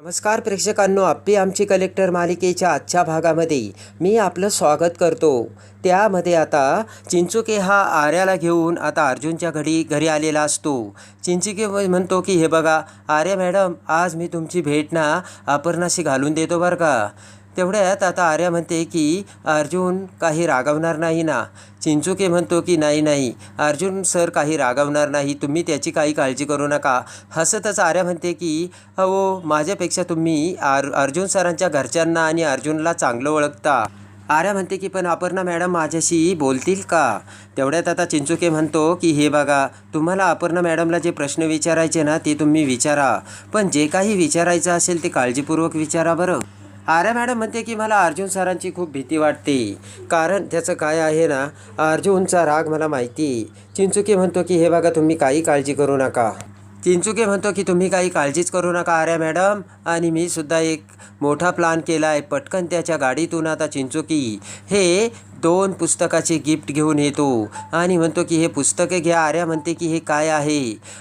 नमस्कार प्रेक्षकांनो आप्पी आमची कलेक्टर मालिकेच्या आजच्या भागामध्ये मी आपलं स्वागत करतो. त्यामध्ये आता चिंचुके हा आर्याला घेऊन आता अर्जुनच्या घडी घरी आलेला असतो. चिंचुके म्हणतो की हे बघा आर्या मॅडम आज मी तुमची भेट ना अपर्णाशी घालून देतो बरं का? तेवढ्यात आता आर्या म्हणते की अर्जुन काही रागवणार नाही ना. चिंचुके म्हणतो की नाही नाही. अर्जुन सर काही रागवणार नाही. तुम्ही त्याची काही काळजी करू नका. हसतच आर्या म्हणते की अहो माझ्यापेक्षा तुम्ही आर अर्जुन सरांच्या घरच्यांना आणि अर्जुनला चांगलं ओळखता. आर्या म्हणते की पण अपर्णा मॅडम माझ्याशी बोलतील का? तेवढ्यात आता चिंचुके म्हणतो की हे बघा तुम्हाला अपर्णा मॅडमला जे प्रश्न विचारायचे ना ते तुम्ही विचारा. पण जे काही विचारायचं असेल ते काळजीपूर्वक विचारा बरं. आर्या मॅडम म्हणते की मला अर्जुन सरांची खूप भीती वाटते. कारण त्याचं काय आहे ना अर्जुनचा राग मला माहिती. आहे चिंचुके म्हणतो की हे बघा तुम्ही काही काळजी करू नका. चिंचुके म्हणतो की तुम्ही काही काळजीच करू नका आर्या मॅडम. आणि मी सुद्धा एक मोठा प्लान केला आहे पटकन त्याच्या गाडीतून आता चिंचुकी. हे दोन पुस्तकाचे गिफ्ट घेऊन येतो. आणि म्हणतो की हे पुस्तकं घ्या. आर्या म्हणते की हे काय आहे?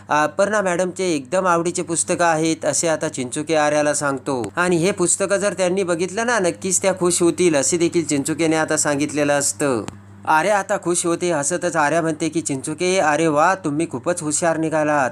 अपर्णा मॅडमचे एकदम आवडीचे पुस्तकं आहेत असे आता चिंचुके आर्याला सांगतो. आणि हे पुस्तकं जर त्यांनी बघितलं ना नक्कीच त्या खुश होतील असे देखील चिंचुकेने आता सांगितलेलं असतं. आर्या आता खुश होते हसतच आर्या म्हणते की चिंचुके अरे वा तुम्ही खूपच हुशार निघालात.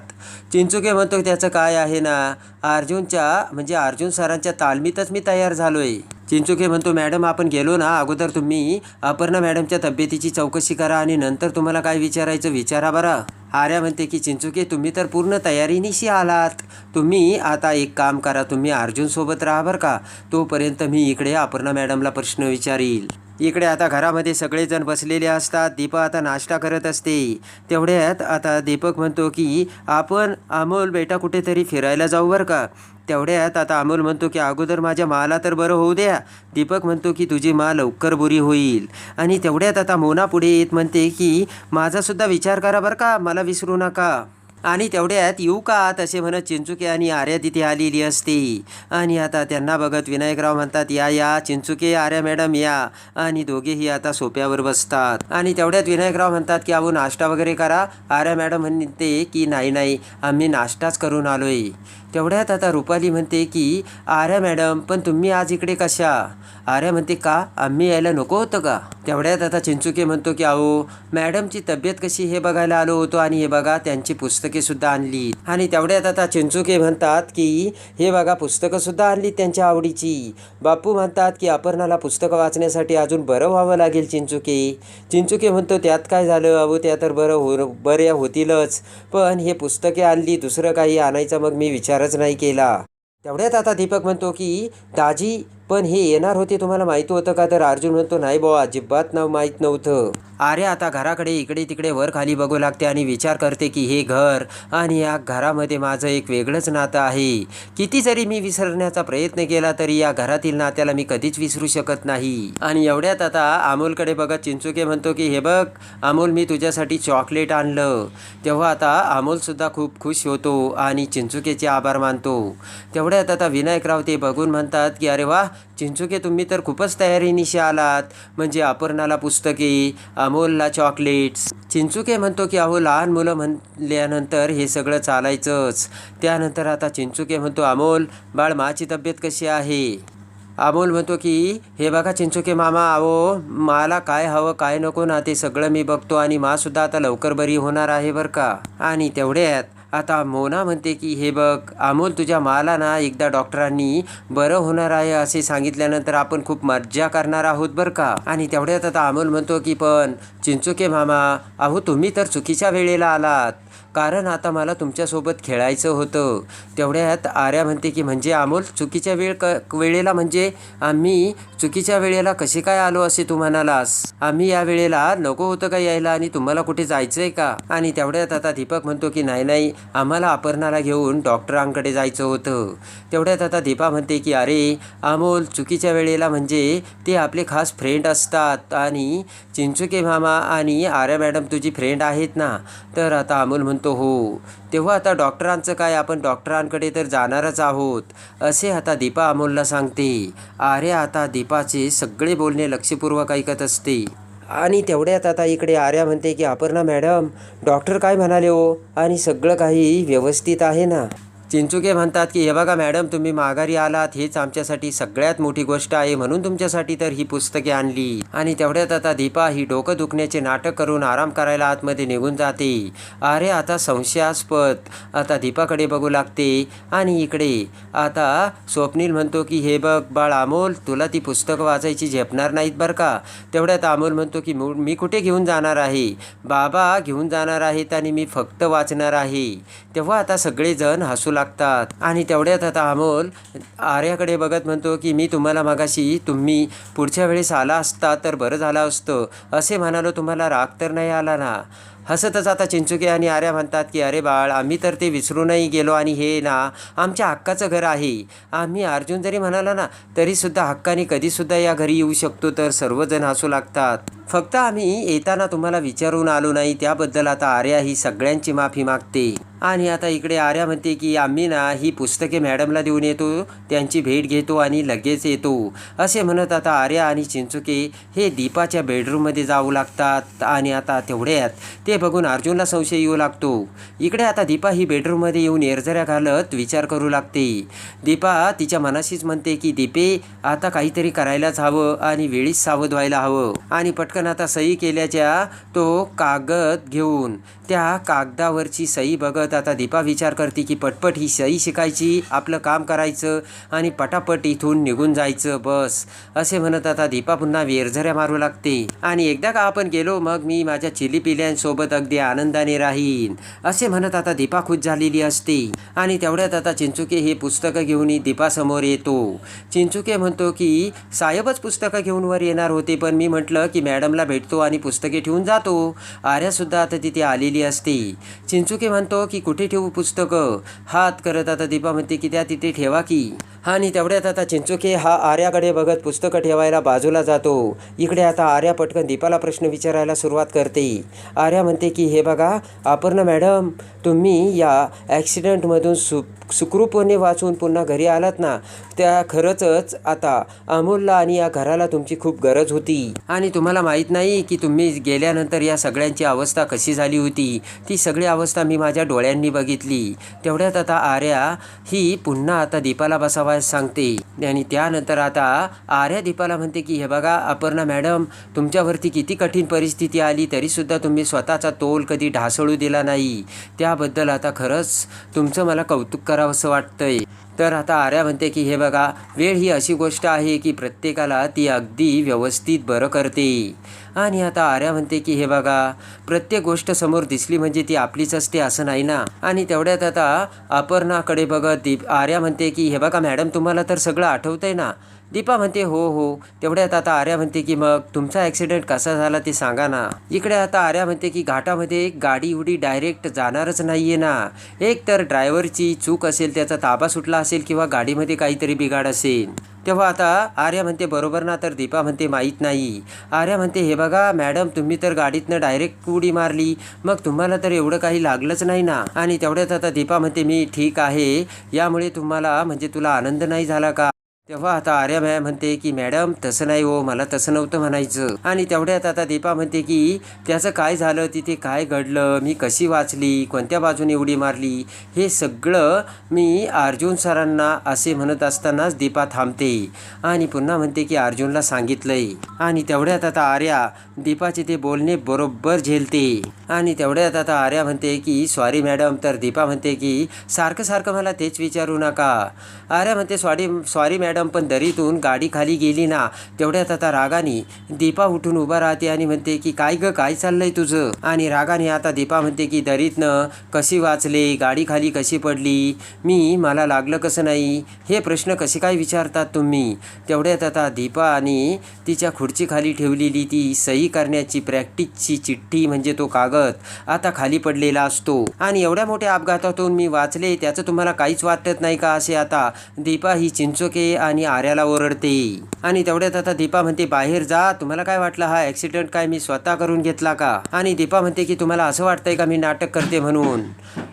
चिंचुके म्हणतो त्याचं काय आहे ना? अर्जुनच्या म्हणजे अर्जुन सरांच्या तालमीतच मी तयार झालो आहे चिंचुके म्हणतो मॅडम आपण गेलो ना अगोदर तुम्ही अपर्णा मॅडमच्या तब्येतीची चौकशी करा आणि नंतर तुम्हाला काय विचारायचं विचारा बरं. आर्या म्हणते की चिंचुके तुम्ही तर पूर्ण तयारीनिशी आलात. तुम्ही आता एक काम करा तुम्ही अर्जुनसोबत राहा बरं का. तोपर्यंत मी इकडे अपर्णा मॅडमला प्रश्न विचारील. इकडे आता घरामध्ये सगळेजण बसलेले असतात. दीपा आता नाश्ता करत असते. तेवढ्यात आता दीपक म्हणतो की आपण अमोल बेटा कुठेतरी फिरायला जाऊ बरं का. तेवढ्यात आता अमोल म्हणतो की अगोदर माझ्या माला तर बरं होऊ द्या. दीपक म्हणतो की तुझी मा लवकर बुरी होईल. आणि तेवढ्यात आता मोना पुढे येत म्हणते की माझासुद्धा विचार करा बरं का मला विसरू नका. आणि तेवढ्यात येऊ का? तसे म्हणत चिंचुके आणि आर्या तिथे आलेली असते. आणि आता त्यांना बघत विनायकराव म्हणतात या या चिंचुके आर्या मॅडम या. आणि दोघेही आता सोप्यावर बसतात. आणि तेवढ्यात विनायकराव म्हणतात की अहो नाश्ता वगैरे करा. आर्या मॅडम म्हणते की नाही नाही आम्ही नाश्ताच करून आलोय. तेवढ्यात आता रुपाली म्हणते की आर्या मॅडम पण तुम्ही आज इकडे कशा? आर्या म्हणते का? आम्ही यायला नको होतं का? तेवढ्यात आता चिंचुके म्हणतो की अहो मॅडमची तब्येत कशी हे बघायला आलो होतो आणि हे बघा त्यांची पुस्तके सुद्धा आणली. आणि तेवढ्यात आता चिंचुके म्हणतात की हे बघा पुस्तकं सुद्धा आणली त्यांच्या आवडीची. बापू म्हणतात की अपर्णाला पुस्तकं वाचण्यासाठी अजून बरं व्हावं लागेल चिंचुके. चिंचुके म्हणतो त्यात काय झालं? अहो त्या तर बरं हो बऱ्या होतीलच. पण हे पुस्तके आणली दुसरं काही आणायचं मग मी विचारच नाही केला. तेवढ्यात आता दीपक म्हणतो की दाजी पण हे येणार होते तुम्हाला माहीत होतं का? तर अर्जुन म्हणतो नाही बुवा अजिबात नाव माहीत नव्हतं. आर्या आता घराकडे इकडे तिकडे वर खाली बघू लागते आणि विचार करते की हे घर आणि या घरामध्ये माझं एक वेगळंच नातं आहे. किती जरी मी विसरण्याचा प्रयत्न केला तरी या घरातील नात्याला मी कधीच विसरू शकत नाही. आणि एवढ्यात आता अमोलकडे बघत चिंचुके म्हणतो की हे बघ अमोल मी तुझ्यासाठी चॉकलेट आणलं. तेव्हा आता अमोलसुद्धा खूप खुश होतो आणि चिंचुकेचे आभार मानतो. तेवढ्यात आता विनायकराव ते बघून म्हणतात की अरे वा चिंचुके तुम्ही तर खूपच तयारीनिशी आलात. म्हणजे अपर्णाला पुस्तके अमोलला चॉकलेट्स चिंचुके म्हणतो की अहो लहान मुलं म्हणल्यानंतर हे सगळं चालायचंच. त्यानंतर आता चिंचुके म्हणतो अमोल बाळ माची तब्येत कशी आहे? अमोल म्हणतो की हे बघा चिंचुके मामा अहो मला काय हवं काय नको ना ते सगळं मी बघतो आणि मासुद्धा आता लवकर बरी होणार आहे बरं का? आणि तेवढ्यात आता मोना म्हणते की हे बघ अमोल तुझ्या माला ना एकदा डॉक्टरांनी बरं होणार आहे असे सांगितल्यानंतर आपण खूप मज्जा करणार आहोत बरं का? आणि तेवढ्यात आता अमोल म्हणतो की पण चिंचुके मामा अहो तुम्ही तर चुकीच्या वेळेला आलात. कारण आता मला तुमच्यासोबत खेळायचं होतं. तेवढ्यात आर्या म्हणते की म्हणजे अमोल चुकीच्या वेळ क वेळेला म्हणजे आम्ही चुकीच्या वेळेला कसे काय आलो असे तू म्हणालास? आम्ही या वेळेला नको होतं का यायला आणि तुम्हाला कुठे जायचं आहे का? आणि तेवढ्यात आता दीपक म्हणतो की नाही नाही आम्हाला अपर्णाला घेऊन डॉक्टरांकडे जायचं होतं. तेवढ्यात आता दीपा म्हणते की अरे अमोल चुकीच्या वेळेला म्हणजे ते आपले खास फ्रेंड असतात आणि चिंचुके मामा आणि आर्या मॅडम तुझी फ्रेंड आहेत ना? तर आता अमोल म्हणतो हो. तेव्हा आता डॉक्टरांचं काय? आपण डॉक्टरांकडे तर जाणारच आहोत. असे आता दीपा अमोलला सांगते. आर्या आता दीपाचे सगळे बोलणे लक्षपूर्वक ऐकत असते. आणि तेवढ्यात आता इकडे आर्या म्हणते की अपर्णा मॅडम डॉक्टर काय म्हणाले हो? आणि सगळं काही व्यवस्थित आहे ना? चिंचुके म्हणतात की हे बघा मॅडम तुम्ही माघारी आलात. हेच आमच्यासाठी सगळ्यात मोठी गोष्ट आहे. म्हणून तुमच्यासाठी तर ही पुस्तके आणली. आणि तेवढ्यात आता दीपा ही डोकं दुखण्याचे नाटक करून आराम करायला आतमध्ये निघून जाते. अरे आता संशयास्पद. आता दीपाकडे बघू लागते. आणि इकडे आता स्वप्नील म्हणतो की हे बघ बाळ अमोल तुला ती पुस्तकं वाचायची झेपणार नाहीत बरं का? तेवढ्यात अमोल म्हणतो की मी कुठे घेऊन जाणार आहे? बाबा घेऊन जाणार आहेत आणि मी फक्त वाचणार आहे. तेव्हा आता सगळेजण हसू लागतात लागतात. आणि तेवढ्यात आता अमोल आर्याकडे बघत म्हणतो की मी तुम्हाला मागाशी तुम्ही पुढच्या वेळेस आला असता तर बरं झालं असतं. असे म्हणालो तुम्हाला राग तर नाही आला ना? हसतच आता चिंचुके आणि आर्या म्हणतात की अरे बाळ आम्ही तर ते विसरूनही गेलो आणि हे ना आमच्या हक्काचं घर आहे. आम्ही अर्जुन जरी म्हणाला ना तरीसुद्धा हक्काने कधीसुद्धा या घरी येऊ शकतो तर सर्वजण हसू लागतात. फक्त आम्ही येताना तुम्हाला विचारून आलो नाही त्याबद्दल आता आर्या ही सगळ्यांची माफी मागते. आणि आता इकडे आर्या म्हणते की आम्ही ना ही पुस्तके मॅडमला देऊन येतो त्यांची भेट घेतो आणि लगेच येतो. असे म्हणत आता आर्या आणि चिंचुके हे दीपाच्या बेडरूममध्ये जाऊ लागतात आणि आता तेवढ्यात ते बघून अर्जुनला संशय येऊ लागतो. इकडे आता दीपा ही बेडरूममध्ये येऊन एरझऱ्या घालत विचार करू लागते. दीपा तिच्या मनाशीच म्हणते की दीपे आता काहीतरी करायलाच हवं आणि वेळीच सावध व्हायला हवं. आणि पटकन आता सही केल्याच्या तो कागद घेऊन त्या कागदावरची सही बघत आता दीपा विचार करते की पटपट ही सही शिकायची आपलं काम करायचं आणि पटापट इथून निघून जायचं बस. असे म्हणत आता दीपा पुन्हा वेरझऱ्या मारू लागते. आणि एकदा का आपण गेलो मग मी माझ्या चिली पिल्यांसोबत अगदी आनंदाने राहीन असे म्हणत आता दीपा खुश झालेली असते. आणि तेवढ्यात आता चिंचुके हे पुस्तकं घेऊन दीपासमोर येतो. चिंचुके म्हणतो की साहेबच पुस्तकं घेऊन वर येणार होते पण मी म्हटलं की मॅडमला भेटतो आणि पुस्तके ठेवून जातो. आर्यासुद्धा आता तिथे आलेली असते. चिंचुके म्हणतो की कुठे ठेवू पुस्तकं? हात करत आता दीपा म्हणते की त्या तिथे ठेवा की. आणि तेवढ्यात आता चिंचुके हा आर्याकडे बघत पुस्तकं ठेवायला बाजूला जातो. इकडे आता आर्या पटकन दीपाला प्रश्न विचारायला सुरुवात करते. आर्या म्हणते की हे बघा अपर्णा मॅडम तुम्ही या ॲक्सिडेंटमधून सु सुखरूपणे वाचून पुन्हा घरी आलात ना त्या खरंचच आता अमोलला आणि या घराला तुमची खूप गरज होती. आणि तुम्हाला माहीत नाही की तुम्ही गेल्यानंतर या सगळ्यांची अवस्था कशी झाली होती. ती सगळी अवस्था मी माझ्या डोळ्यांनी बघितली. तेवढ्यात आता आर्या ही पुन्हा आता दीपाला बसावयास सांगते. आणि त्यानंतर आता आर्या दीपाला म्हणते की हे बघा अपर्णा मॅडम तुमच्यावरती किती कठीण परिस्थिती आली तरीसुद्धा तुम्ही स्वतःचा तोल कधी ढासळू दिला नाही. त्याबद्दल आता खरंच तुमचं मला कौतुक करावंसं वाटतंय. तर आता आर्या म्हणते की हे बघा वेळ ही अशी गोष्ट आहे की प्रत्येकाला ती अगदी व्यवस्थित बरं करते. आणि आता आर्या म्हणते की हे बघा प्रत्येक गोष्ट समोर दिसली म्हणजे ती आपलीच असते असं नाही ना? आणि तेवढ्यात आता अपर्णाकडे बघत दीप आर्या म्हणते की हे बघा मॅडम तुम्हाला तर सगळं आठवतंय ना? दीपा म्हणते हो हो. तेवढ्यात आता आर्या म्हणते की मग तुमचा ॲक्सिडेंट कसा झाला ते सांगा ना. इकडे आता आर्या म्हणते की घाटामध्ये एक गाडी उडी डायरेक्ट जाणारच नाही आहे ना. एक तर ड्रायव्हरची चूक असेल त्याचा ताबा सुटला असेल किंवा गाडीमध्ये काहीतरी बिघाड असेल. तेव्हा आता आर्या म्हणते बरोबर ना. तर दीपा म्हणते माहीत नाही. आर्या म्हणते हे बघा मॅडम तुम्ही तर गाडीतनं डायरेक्ट उडी मारली. मग तुम्हाला तर एवढं काही लागलंच नाही ना. आणि तेवढ्यात आता दीपा म्हणते मी ठीक आहे. यामुळे तुम्हाला म्हणजे तुला आनंद नाही झाला का? तेव्हा आता आर्या मॅ म्हणते की मॅडम तसं नाही हो मला तसं नव्हतं म्हणायचं. आणि तेवढ्यात आता दीपा म्हणते की त्याचं काय झालं? तिथे काय घडलं? मी कशी वाचली? कोणत्या बाजूने उडी मारली? हे सगळं मी अर्जुन सरांना असे म्हणत असतानाच दीपा थांबते आणि पुन्हा म्हणते की अर्जुनला सांगितलंय. आणि तेवढ्यात आता आर्या दीपाचे ते बोलणे बरोबर झेलते. आणि तेवढ्यात आता आर्या म्हणते की सॉरी मॅडम तर दीपा म्हणते की सारखं सारखं मला तेच विचारू नका. आर्या म्हणते सॉरी सॉरी मॅडम पण दरीतून गाडी खाली गेली ना. तेवढ्यात आता रागानी दीपा उठून उभा राहते आणि म्हणते की काय ग काय चाललंय तुझं? आणि रागाने आता दीपा म्हणते की दरीतनं कशी वाचले? गाडी खाली कशी पडली? मी मला लागलं कसं नाही? हे प्रश्न कसे काय विचारतात तुम्ही? तेवढ्यात आता दीपा आणि तिच्या खुर्चीखाली ठेवलेली ती सही करण्याची प्रॅक्टिसची चिठ्ठी म्हणजे तो कागद आता खाली पडलेला असतो. आणि एवढ्या मोठ्या अपघातातून मी वाचले त्याचं तुम्हाला काहीच वाटत नाही का असे आता? दीपा ही चिंचोके आणि आर्याला ओरडते. आणि तेवढ्यात आता दीपा म्हणते बाहेर जा तुम्हाला काय वाटलं हा ॲक्सिडेंट काय? मी स्वतः करून घेतला का? आणि दीपा म्हणते की तुम्हाला असं वाटतंय का मी नाटक करते म्हणून?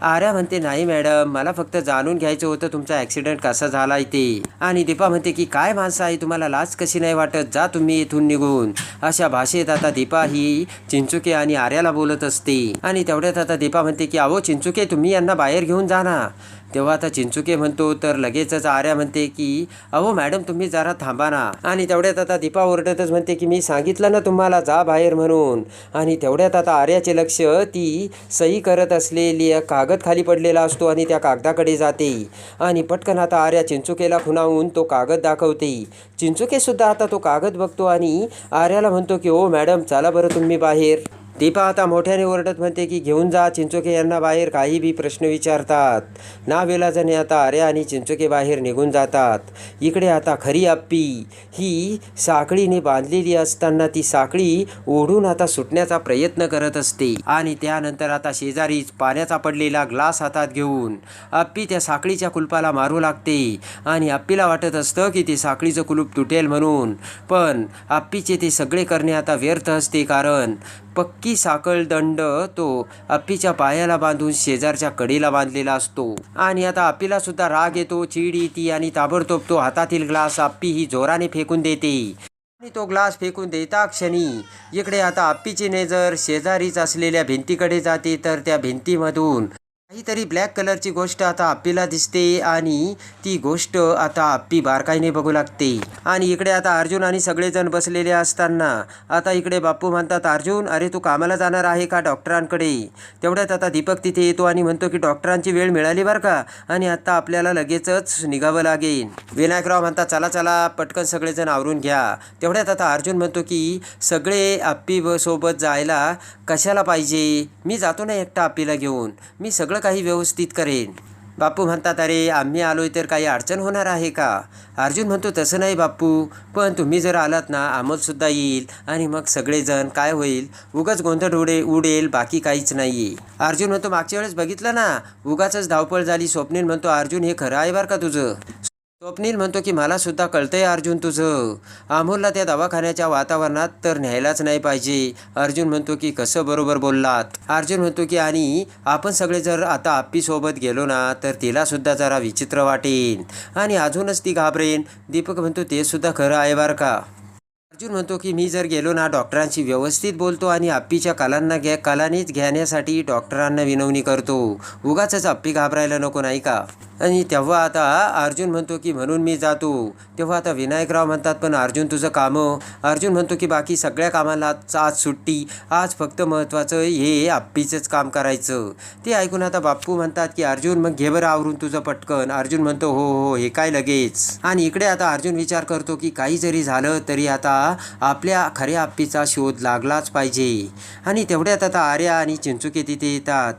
आर्या म्हणते नाही मॅडम मला फक्त जाणून घ्यायचं होतं तुमचा ॲक्सिडेंट कसा झालाय ते आणि दीपा म्हणते की काय माणसं आहे तुम्हाला लाज कशी नाही वाटत? जा तुम्ही इथून निघून. अशा भाषेत आता दीपा ही चिंचुके आणि आर्याला बोलत असते. आणि तेवढ्यात आता दीपा म्हणते की अहो चिंचुके तुम्ही यांना बाहेर घेऊन जा ना. तेव्हा आता चिंचुके म्हणतो तर लगेचच आर्या म्हणते की अहो मॅडम तुम्ही जरा थांबा ना. आणि तेवढ्यात आता दीपा ओरडतच म्हणते की मी सांगितलं ना तुम्हाला जा बाहेर म्हणून. आणि तेवढ्यात आता आर्याचे लक्ष ती सही करत असलेली कागद खाली पडलेला असतो आणि त्या कागदाकडे जाते. आणि पटकन आता आर्या चिंचुकेला खुणावून तो कागद दाखवते. चिंचुकेसुद्धा आता तो कागद बघतो आणि आर्याला म्हणतो की ओ मॅडम चला बरं तुम्ही बाहेर. दीपा आता मोठ्याने ओरडत म्हणते की घेऊन जा चिंचोके यांना बाहेर काही बी प्रश्न विचारतात. ना विलाजाने आता आर्या आणि चिंचोके बाहेर निघून जातात. इकडे आता खरी अप्पी. ही साखळीने बांधलेली असताना ती साखळी ओढून आता सुटण्याचा प्रयत्न करत असते. आणि त्यानंतर आता शेजारीच पाण्याचा पडलेला ग्लास हातात घेऊन आप्पी त्या साखळीच्या कुलपाला मारू लागते. आणि अप्पीला वाटत असतं की ते साखळीचं कुलूप तुटेल म्हणून. पण अप्पीचे ते सगळे करणे आता व्यर्थ असते कारण पक्की साखळ दंड तो अप्पीच्या पायाला बांधून शेजारच्या कडीला बांधलेला असतो. आणि आता अप्पीला सुद्धा राग येतो चीड येते आणि ताबडतोब तो हातातील ग्लास अप्पी ही जोराने फेकून देते. आणि तो ग्लास फेकून देता क्षणी. इकडे आता अप्पीची नजर शेजारीच असलेल्या भिंतीकडे जाते तर त्या भिंतीमधून काहीतरी ब्लॅक कलरची गोष्ट आता आप्पीला दिसते आणि ती गोष्ट आता आप्पी बारकाईने बघू लागते. आणि इकडे आता अर्जुन आणि सगळेजण बसलेले असताना आता इकडे बाप्पू म्हणतात अर्जुन अरे तू कामाला जाणार आहे का डॉक्टरांकडे? तेवढ्यात आता दीपक तिथे येतो आणि म्हणतो की डॉक्टरांची वेळ मिळाली बरं का? आणि आता आपल्याला लगेचच निघावं लागेल. विनायकराव म्हणतात चला चला पटकन सगळेजण आवरून घ्या. तेवढ्यात आता अर्जुन म्हणतो की सगळे आप्पी सोबत जायला कशाला पाहिजे? मी जातो ना एकटा आप्पीला घेऊन. मी सगळं काही व्यवस्थित करेन. बापू म्हणतात अरे आम्ही आलोय तर काही अडचण होणार आहे का? अर्जुन म्हणतो तसं नाही बाप्पू पण तुम्ही जर आलात ना अमोलसुद्धा येईल आणि मग सगळेजण काय होईल? उगाच गोंधळ उडे उडेल बाकी काहीच नाही आहे अर्जुन म्हणतो मागच्या वेळेस बघितलं ना उगाचच धावपळ झाली स्वप्नील म्हणतो अर्जुन हे खरं आहे बरं का तुझं? स्वप्नील म्हणतो की मला सुद्धा कळतंय अर्जुन तुझं. अमोलला त्या दवाखान्याच्या वातावरणात तर न्यायलाच नाही पाहिजे. अर्जुन म्हणतो की कसं बरोबर बोललात? अर्जुन म्हणतो की आणि आपण सगळे जर आता आप्पीसोबत गेलो ना तर तिला सुद्धा जरा विचित्र वाटेन. आणि अजूनच ती घाबरेन. दीपक म्हणतो ते सुद्धा खरं आहे बरं का? अर्जुन म्हणतो की मी जर गेलो ना डॉक्टरांशी व्यवस्थित बोलतो आणि आप्पीच्या कलांना घ्या कलानीच घेण्यासाठी डॉक्टरांना विनवणी करतो. उगाचच अप्पी घाबरायला नको नाही का? आणि तेव्हा आता अर्जुन म्हणतो की म्हणून मी जातो. तेव्हा आता विनायकराव म्हणतात पण अर्जुन तुझं कामं अर्जुन म्हणतो की बाकी सगळ्या कामाला आज सुट्टी आज फक्त महत्त्वाचं हे आप्पीचंच काम करायचं. ते ऐकून आता बाप्पू म्हणतात की अर्जुन मग घे बरं आवरून तुझं पटकन. अर्जुन म्हणतो हो, हो हो हे काय लगेच. आणि इकडे आता अर्जुन विचार करतो की काही जरी झालं तरी आता आपल्या खऱ्या आप्पीचा शोध लागलाच पाहिजे. आणि तेवढ्यात आता आर्या आणि चिंचुके तिथे येतात.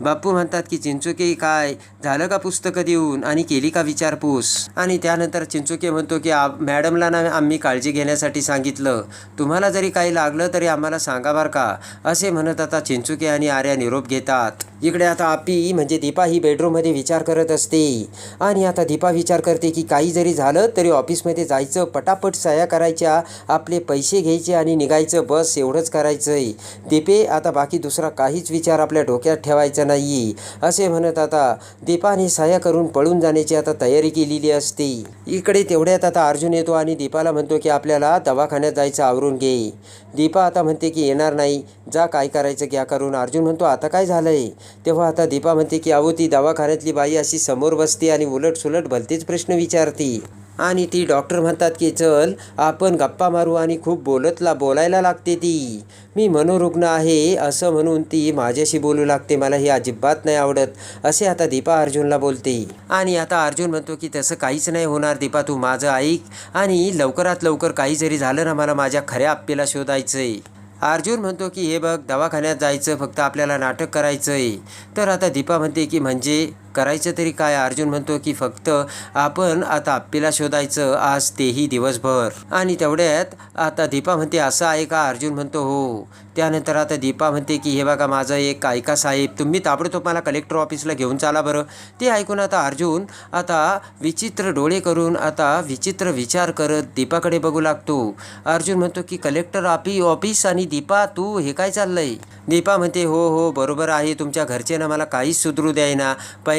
बाप्पू म्हणतात की चिंचुके काय? झालं का पुस्तकं देऊन? आणि केली का विचारपूस? आणि त्यानंतर चिंचुके म्हणतो की आ मॅडमला ना आम्ही काळजी घेण्यासाठी सांगितलं. तुम्हाला जरी काही लागलं तरी आम्हाला सांगा बरं का? असे म्हणत आता चिंचुके आणि आर्या निरोप घेतात. इकडे आता आपी म्हणजे दीपा ही बेडरूममध्ये विचार करत असते. आणि आता दीपा विचार करते की काही जरी झालं तरी ऑफिसमध्ये जायचं पटापट सह्या करायच्या आपले पैसे घ्यायचे आणि निघायचं बस एवढंच करायचं आहे दीपे आता बाकी दुसरा काहीच विचार आपल्या डोक्यात ठेवायचा नाही असे म्हणत आता दीपाने सह्या करून पळून जाण्याची आता तयारी केलेली असते. इकडे तेवढ्यात आता अर्जुन येतो आणि दीपाला म्हणतो की आपल्याला दवाखान्यात जायचं आवरून घे. दीपा आता म्हणते की येणार नाही. जा काय करायचं घ्या करून? अर्जुन म्हणतो आता काय झालं आहे तेव्हा आता दीपा म्हणते की अहो ती दवाखान्यातली बाई अशी समोर बसते आणि उलट सुलट भलतेच प्रश्न विचारते. आणि ती डॉक्टर म्हणतात की चल आपण गप्पा मारू आणि खूप बोलतला बोलायला लागते ती. मी मनोरुग्ण आहे असं म्हणून ती माझ्याशी बोलू लागते मला हे अजिबात नाही आवडत असे आता दीपा अर्जुनला बोलते. आणि आता अर्जुन म्हणतो की तसं काहीच नाही होणार दीपा तू माझं ऐक आणि लवकरात लवकर काही जरी झालं ना मला माझ्या खऱ्या आप्पीला शोधायचं आहे अर्जुन म्हणतो की हे बघ दवाखान्यात जायचं फक्त आपल्याला नाटक करायचं आहे तर आता दीपा म्हणते की म्हणजे करायचं तरी काय? अर्जुन म्हणतो की फक्त आपण आता आप्पीला शोधायचं आज तेही दिवसभर. आणि तेवढ्यात आता दीपा म्हणते असं आहे का? अर्जुन म्हणतो हो. त्यानंतर आता दीपा म्हणते की हे बघा माझं एक ऐका साहेब तुम्ही ताबडतोब मला कलेक्टर ऑफिसला घेऊन चाला बरं. ते ऐकून आता अर्जुन आता विचित्र डोळे करून आता विचित्र विचार करत दीपाकडे बघू लागतो. अर्जुन म्हणतो की कलेक्टर ऑफि ऑफिस आणि दीपा तू हे काय चाललंय? दीपा म्हणते हो हो बरोबर आहे. तुमच्या घरचे ना मला काहीच सुधरू द्यायना.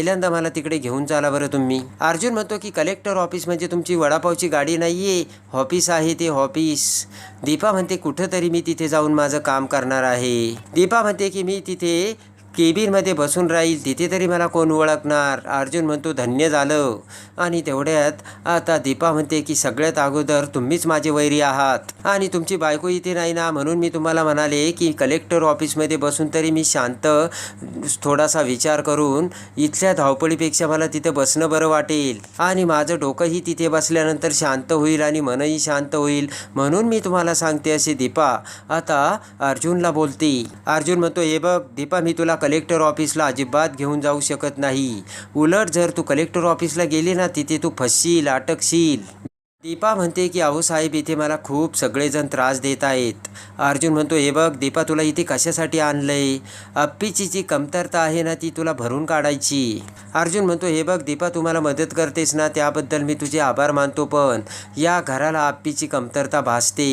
पहिल्यांदा मला तिकडे घेऊन चाला बरं तुम्ही. अर्जुन म्हणतो की कलेक्टर ऑफिस म्हणजे तुमची वडापावची गाडी नाही आहे ऑफिस आहे ते ऑफिस दीपा म्हणते कुठं तरी मी तिथे जाऊन माझं काम करणार आहे. दीपा म्हणते की मी तिथे केबिनमध्ये बसून राहील तिथे तरी मला कोण ओळखणार? अर्जुन म्हणतो धन्य झालं. आणि तेवढ्यात आता दीपा म्हणते की सगळ्यात अगोदर तुम्हीच माझे वैरी आहात आणि तुमची बायको इथे नाही ना? म्हणून मी तुम्हाला म्हणाले की कलेक्टर ऑफिसमध्ये बसून तरी मी शांत थोडासा विचार करून इथल्या धावपळीपेक्षा मला तिथे बसणं बरं वाटेल आणि माझं डोकंही तिथे बसल्यानंतर शांत होईल आणि मनही शांत होईल. म्हणून मी तुम्हाला सांगते असे दीपा आता अर्जुनला बोलते. अर्जुन म्हणतो हे बघ दीपा मी तुला कलेक्टर ऑफिसला अजिबात घेऊन जाऊ शकत नाही. उलट जर तू कलेक्टर ऑफिसला गेली ना तिथे तू फसशील अटकशील. दीपा म्हणते की आहो साहेब इथे मला खूप सगळेजण त्रास देत आहेत. अर्जुन म्हणतो हे बघ दीपा तुला इथे कशासाठी आणलंय? अप्पीची जी कमतरता आहे ना ती तुला भरून काढायची. अर्जुन म्हणतो हे बघ दीपा तू मला मदत करतेस ना त्याबद्दल मी तुझे आभार मानतो पण या घराला अप्पीची कमतरता भासते.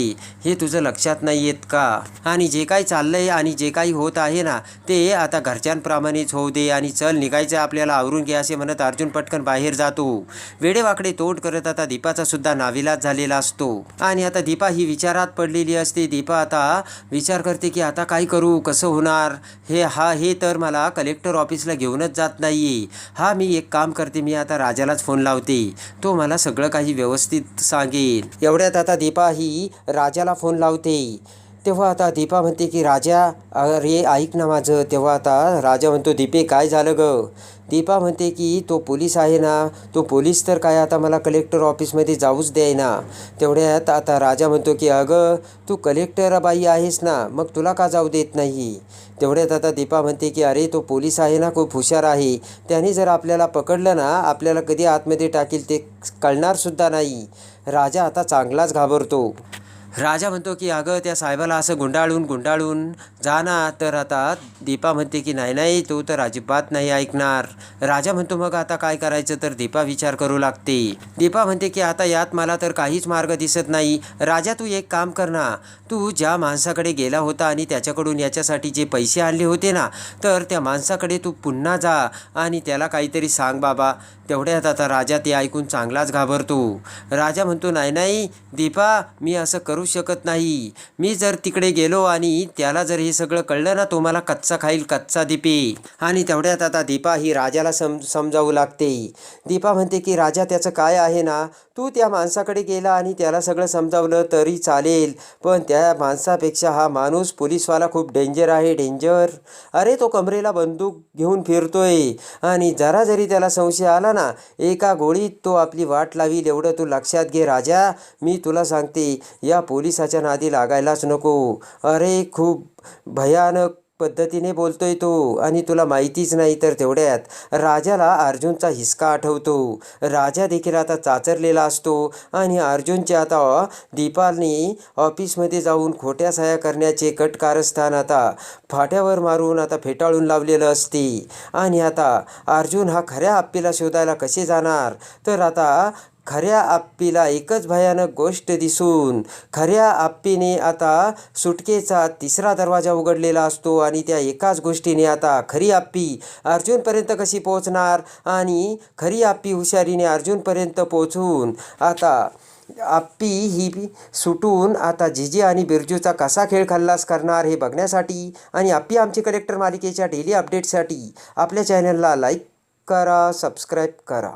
हे तुझं लक्षात नाही येत का? आणि जे काही चाललंय आणि जे काही होत आहे ना ते आता घरच्यांप्रमाणेच होऊ दे आणि चल निघायचं आपल्याला आवरून घ्या असे म्हणत अर्जुन पटकन बाहेर जातो. वेडेवाकडे तोड करत आता दीपाचा सुद्धा नाविलाज झालेला असतो. आणि आता दीपा ही विचारात पडलेली असते. दीपा आता विचार करते की आता काय करू? कसं होणार? हे हा हे तर मला कलेक्टर ऑफिसला घेऊनच जात नाही हा मी एक काम करते. मी आता राजालाच फोन लावते. तो मला सगळं काही व्यवस्थित सांगेल. एवढ्यात आता दीपा ही राजाला फोन लावते. तेव्हा आता दीपा म्हणते की राजा अरे ऐक ना माझं. तेव्हा आता राजा म्हणतो दीपे काय झालं ग? दीपा म्हणते की तो पोलीस आहे ना तो पोलीस तर काय आता मला कलेक्टर ऑफिसमध्ये जाऊच द्याय ना तेवढ्यात आता राजा म्हणतो की अगं तू कलेक्टर बाई आहेस ना मग तुला का जाऊ देत नाही? तेवढ्यात आता दीपा म्हणते की अरे तो पोलीस आहे ना खूप हुशार आहे. त्याने जर आपल्याला पकडलं ना आपल्याला कधी आतमध्ये टाकील ते कळणारसुद्धा नाही. राजा आता चांगलाच घाबरतो. राजा म्हणतो की अगं त्या साहेबाला असं गुंडाळून गुंडाळून जा ना तर आता दीपा म्हणते की नाही नाही तो तर अजिबात नाही ऐकणार. राजा म्हणतो मग आता काय करायचं? तर दीपा विचार करू लागते. दीपा म्हणते की आता यात मला तर काहीच मार्ग दिसत नाही. राजा तू एक काम कर ना. तू ज्या माणसाकडे गेला होता आणि त्याच्याकडून याच्यासाठी जे पैसे आणले होते ना तर त्या माणसाकडे तू पुन्हा जा आणि त्याला काहीतरी सांग बाबा. तेवढ्यात आता राजा ते ऐकून चांगलाच घाबरतो. राजा म्हणतो नाही नाही दीपा मी असं करू शकत नाही. मी जर तिकडे गेलो आणि त्याला जर हे सगळं कळलं ना तुम्हाला कच्चा खाईल कच्चा दीपे. आणि तेवढ्यात आता दीपा ही राजाला सम समजावू लागते. दीपा म्हणते की राजा त्याचं काय आहे ना? तू त्या माणसाकडे गेला आणि त्याला सगळं समजावलं तरी चालेल. पण त्या माणसापेक्षा हा माणूस पोलीसवाला खूप डेंजर आहे डेंजर अरे तो कमरेला बंदूक घेऊन फिरतोय. आणि जरा जरी त्याला संशय आला ना एका गोळीत तो आपली वाट लावील एवढं तू लक्षात घे राजा. मी तुला सांगते या पोलिसाच्या नादी लागायलाच नको. अरे खूप भयानक पद्धतीने बोलतोय तो. आणि तुला माहितीच नाही तर तेवढ्यात राजाला अर्जुनचा हिसका आठवतो. राजा देखील आता चाचरलेला असतो आणि अर्जुनचे आता दीपालनी ऑफिसमध्ये जाऊन खोट्या साया करण्याचे कट कारस्थान आता फाट्यावर मारून आता फेटाळून लावलेलं असते. आणि आता अर्जुन हा खऱ्या आप्पीला शोधायला कसे जाणार? तर आता खऱ्या आप्पीला एकच भयानक गोष्ट दिसून खऱ्या आप्पीने आता सुटकेचा तिसरा दरवाजा उघडलेला असतो आणि त्या एकाच गोष्टीने आता खरी आप्पी अर्जुनपर्यंत कशी पोहोचणार आणि खरी आप्पी हुशारीने अर्जुनपर्यंत पोहोचून आता आप्पी ही सुटून आता जिजी आणि बिरजूचा कसा खेळ खल्लास करणार हे बघण्यासाठी आणि आप्पी आमची कलेक्टर मालिकेच्या डेली अपडेटसाठी आपल्या चॅनलला लाईक करा सबस्क्राईब करा.